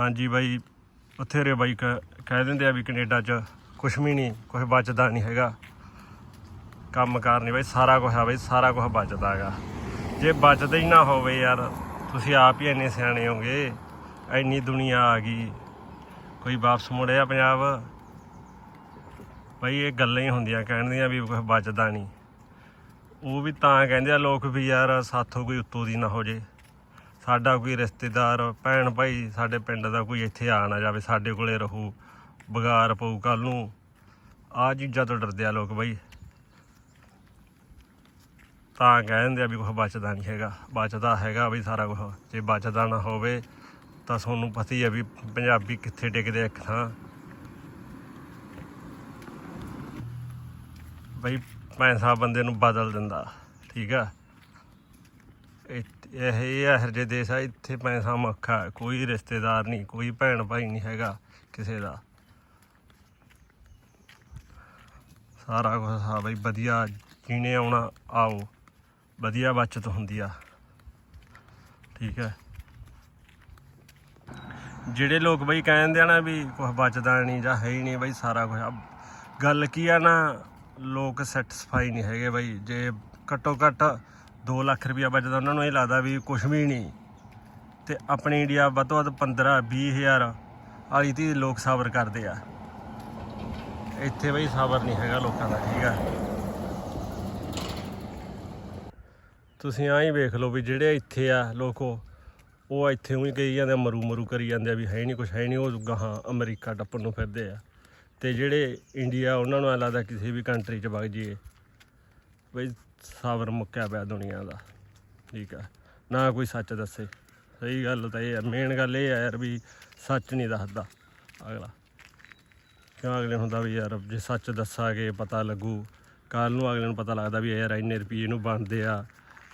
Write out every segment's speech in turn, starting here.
ਹਾਂਜੀ ਬਾਈ, ਬਥੇਰੇ ਬਾਈ ਕ- ਕਹਿ ਦਿੰਦੇ ਆ ਵੀ ਕੈਨੇਡਾ 'ਚ ਕੁਛ ਵੀ ਨਹੀਂ ਕੁਛ ਬਚਦਾ ਨਹੀਂ ਹੈਗਾ। ਕੰਮ ਕਾਰ ਨਹੀਂ ਬਾਈ, ਸਾਰਾ ਕੁਝ ਆ ਬਾਈ, ਸਾਰਾ ਕੁਝ ਬਚਦਾ ਹੈਗਾ। ਜੇ ਬਚਦਾ ਹੀ ਨਾ ਹੋਵੇ ਯਾਰ, ਤੁਸੀਂ ਆਪ ਹੀ ਇੰਨੇ ਸਿਆਣੇ ਹੋਗੇ, ਇੰਨੀ ਦੁਨੀਆ ਆ ਗਈ। ਕੋਈ ਵਾਪਸ ਮੁੜਿਆ ਪੰਜਾਬ? ਬਾਈ, ਇਹ ਗੱਲਾਂ ਹੀ ਹੁੰਦੀਆਂ, ਕਹਿਣ ਦੀਆਂ ਵੀ ਕੁਝ ਬਚਦਾ ਨਹੀਂ ਉਹ ਵੀ ਤਾਂ ਕਹਿੰਦੇ ਆ ਲੋਕ ਵੀ ਯਾਰ, ਸਾਥੋਂ ਕੋਈ ਉੱਤੋਂ ਦੀ ਨਾ ਹੋ ਜੇ। ਸਾਡਾ ਕੋਈ ਰਿਸ਼ਤੇਦਾਰ, ਭੈਣ ਭਾਈ ਸਾਡੇ ਪਿੰਡ ਦਾ ਕੋਈ ਇੱਥੇ ਆ ਨਾ ਜਾਵੇ, ਸਾਡੇ ਕੋਲੇ ਰਹੂ, ਬਗਾਰ ਪਊ ਕੱਲ ਨੂੰ। ਆ ਚੀਜ਼ਾਂ ਤੋਂ ਡਰਦੇ ਆ ਲੋਕ ਬਈ। ਤਾਂ ਕਹਿੰਦੇ ਆ ਵੀ ਕੁਝ ਬਚਦਾ ਨਹੀਂ ਹੈਗਾ। ਬਚਦਾ ਹੈਗਾ ਵੀ ਸਾਰਾ ਕੁਝ ਜੇ ਬਚਦਾ ਨਾ ਹੋਵੇ, ਤਾਂ ਤੁਹਾਨੂੰ ਪਤਾ ਹੀ ਆ ਵੀ ਪੰਜਾਬੀ ਕਿੱਥੇ ਟਿਕਦੇ ਆ ਇੱਕ ਥਾਂ। ਬਈ ਪੈਸਾ ਬੰਦੇ ਨੂੰ ਬਦਲ ਦਿੰਦਾ, ਠੀਕ ਆ? ਇਹ ਇਹ ਇਹੋ ਜਿਹੇ ਦੇਸ਼ ਆ ਇੱਥੇ ਪੈਸਾ ਮੱਖਾ ਹੈ, ਕੋਈ ਰਿਸ਼ਤੇਦਾਰ ਨਹੀਂ ਕੋਈ ਭੈਣ ਭਾਈ ਨਹੀਂ ਹੈਗਾ ਕਿਸੇ ਦਾ। ਸਾਰਾ ਕੁਝ ਹਾਂ ਬਈ ਵਧੀਆ ਜੀਣੇ ਆਉਣਾ ਆਓ। ਵਧੀਆ ਬਚਤ ਹੁੰਦੀ ਆ। ਠੀਕ ਹੈ ਜਿਹੜੇ ਲੋਕ ਬਈ ਕਹਿੰਦੇ ਆ ਨਾ ਵੀ ਕੁਝ ਬਚਦਾ ਨਹੀਂ ਜਾਂ ਹੈ ਹੀ ਨਹੀਂ ਬਈ ਸਾਰਾ ਕੁਝ ਗੱਲ ਕੀ ਆ ਨਾ ਲੋਕ ਸੈਟੀਸਫਾਈ ਨਹੀਂ ਹੈਗੇ ਬਈ ਜੇ ਘੱਟੋ ਘੱਟ 2 ਲੱਖ ਰੁਪਇਆ ਬਚਦਾ ਉਹਨਾਂ ਨੂੰ ਇਹ ਲੱਗਦਾ ਵੀ ਕੁਝ ਵੀ ਨਹੀਂ। ਤੇ ਆਪਣੀ ਇੰਡੀਆ ਵੱਧ ਤੋਂ ਵੱਧ 15 20 ਹਜ਼ਾਰ ਵਾਲੀ ਤੀ ਲੋਕ ਸਬਰ ਕਰਦੇ ਆ। ਇੱਥੇ ਬਈ ਸਬਰ ਨਹੀਂ ਹੈਗਾ ਲੋਕਾਂ ਦਾ ਠੀਕ ਆ? ਤੁਸੀਂ ਆਹ ਹੀ ਵੇਖ ਲਓ ਵੀ ਜਿਹੜੇ ਇੱਥੇ ਆ ਲੋਕੋ ਉਹ ਇੱਥੇ ਉਹੀ ਕਹੀ ਜਾਂਦੇ ਆ, ਮਰੂ ਮਰੂ ਕਰੀ ਜਾਂਦੇ ਆ ਵੀ ਹੈ ਨਹੀਂ ਕੁਝ ਹੈ ਨਹੀਂ ਉਹ ਗਾਹਾਂ ਅਮਰੀਕਾ ਟੱਪਣ ਨੂੰ ਫਿਰਦੇ ਆ। ਤੇ ਜਿਹੜੇ ਇੰਡੀਆ ਉਹਨਾਂ ਨੂੰ ਐਂ ਲੱਗਦਾ ਕਿਸੇ ਵੀ ਕੰਟਰੀ 'ਚ ਵਗ ਜਾਈਏ। ਬਈ ਸਾਵਰ ਮੁੱਕਿਆ ਪਿਆ ਦੁਨੀਆ ਦਾ। ਠੀਕ ਆ। ਨਾ ਕੋਈ ਸੱਚ ਦੱਸੇ। ਸਹੀ ਗੱਲ ਤਾਂ ਇਹ ਹੈ ਮੇਨ ਗੱਲ ਇਹ ਹੈ ਯਾਰ ਵੀ ਸੱਚ ਨਹੀਂ ਦੱਸਦਾ। ਅਗਲਾ। ਕਿਉਂ ਅਗਲੇ ਹੁੰਦਾ ਵੀ ਯਾਰ ਜੇ ਸੱਚ ਦੱਸਾਂਗੇ, ਪਤਾ ਲੱਗੂ। ਕੱਲ ਨੂੰ ਅਗਲੇ ਨੂੰ ਪਤਾ ਲੱਗਦਾ ਵੀ ਯਾਰ ਇੰਨੇ ਰੁਪਏ ਨੂੰ ਬਣਦੇ ਆ।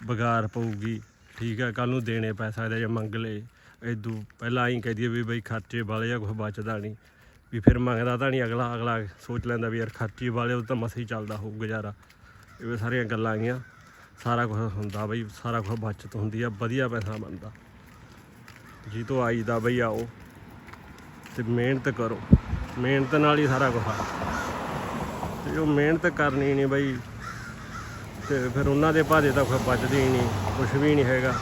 ਬਗਾਰ ਪਊਗੀ। ਠੀਕ ਆ। ਕੱਲ ਨੂੰ ਦੇਣੇ ਪੈ ਸਕਦੇ ਜੇ ਮੰਗ ਲਏ। ਇਦੋਂ ਪਹਿਲਾਂ ਆਈ ਕਹਿ ਦਈਏ ਵੀ ਬਈ ਖਰਚੇ ਵਾਲੇ ਜਾਂ ਕੁਝ ਬਚਦਾ ਨਹੀਂ। ਵੀ ਫਿਰ ਮੰਗਦਾ ਤਾਂ ਨਹੀਂ ਅਗਲਾ। ਅਗਲਾ ਸੋਚ ਲੈਂਦਾ ਵੀ ਯਾਰ ਖਰਚੇ ਵਾਲੇ ਉਹ ਤਾਂ ਮਸੀ ਚੱਲਦਾ ਹੋਊ ਗੁਜ਼ਾਰਾ ਇਹ ਸਾਰੀਆਂ ਗੱਲਾਂ ਆਈਆਂ। ਸਾਰਾ ਕੁਝ ਹੁੰਦਾ ਬਈ, ਸਾਰਾ ਕੁਝ ਬਚਤ ਹੁੰਦੀ ਆ, ਵਧੀਆ ਪੈਸਾ ਬਣਦਾ। ਜੀ ਤੋਂ ਆਈ ਦਾ ਬਈ ਆਓ ਤੇ ਮਿਹਨਤ ਕਰੋ। ਮਿਹਨਤ ਨਾਲ ਹੀ ਸਾਰਾ ਕੁਝ ਆ। ਤੇ ਜੋ ਮਿਹਨਤ ਕਰਨੀ ਨਹੀਂ ਬਈ। ਤੇ ਫਿਰ ਉਹਨਾਂ ਦੇ ਭਾਜੇ ਤਾਂ ਕੋਈ ਬਚਦੀ ਹੀ ਨਹੀਂ ਕੁਝ ਵੀ ਨਹੀਂ ਹੈਗਾ।